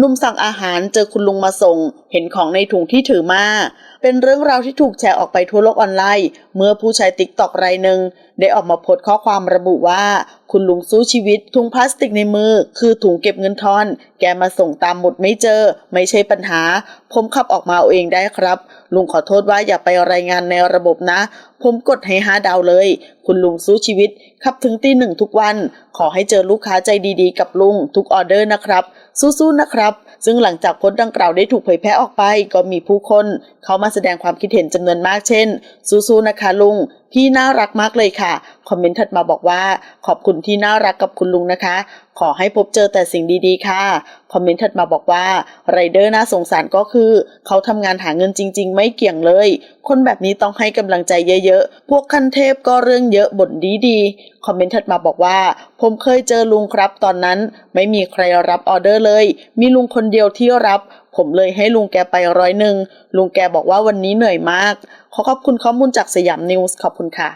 นุ่มสั่งอาหารเจอคุณลุงมาส่ง เห็นของในถุงที่ถือมา เป็นเรื่องราวที่ถูกแชร์ออกไปทั่วโลกออนไลน์ เมื่อผู้ใช้ติ๊กตอกรายหนึ่ง ได้ออกมาโพสต์ข้อความระบุว่า คุณลุงสู้ชีวิต ถุงพลาสติกในมือ คือถุงเก็บเงินทอน แกมาส่งตามหมดไม่เจอ ไม่ใช่ปัญหา ผมขับออกมาเอาเองได้ครับ ลุงขอโทษว่าอย่าไปรายงานในระบบนะ ผมกดให้ห้าดาวเลย คุณลุงสู้ชีวิต ขับถึงตีหนึ่งทุกวัน ขอให้เจอลูกค้าใจดีๆ กับลุง ทุกออเดอร์นะครับ สู้ๆนะครับซึ่งหลังจากโพสต์ดังกล่าวได้ถูกเผยแพร่ออกไป ก็มีผู้คน เข้ามาแสดงความคิดเห็นจำนวนมากเช่นสู้ๆนะคะลุง พี่น่ารักมากเลยค่ะ คอมเมนต์ถัดมาบอกว่า ขอบคุณที่น่ารักกับคุณลุงนะคะ ขอให้พบเจอแต่สิ่งดีๆ ค่ะ คอมเมนต์ถัดมาบอกว่าไรเดอร์น่าสงสารก็คือ เขาทำงานหาเงินจริง ๆ ไม่เกี่ยงเลย คนแบบนี้ต้องให้กำลังใจเยอะๆ พวกขั้นเทพก็เรื่องเยอะบ่นดีๆ คอมเมนต์ถัดมาบอกว่า ผมเคยเจอลุงครับตอนนั้น ไม่มีใครรับออเดอร์เลย มีลุงคนเดียวที่รับผมเลยให้ลุงแกไปร้อยหนึ่งลุงแกบอกว่าวันนี้เหนื่อยมาก ขอขอบคุณข้อมูลจากสยามนิวส์ขอบคุณค่ะ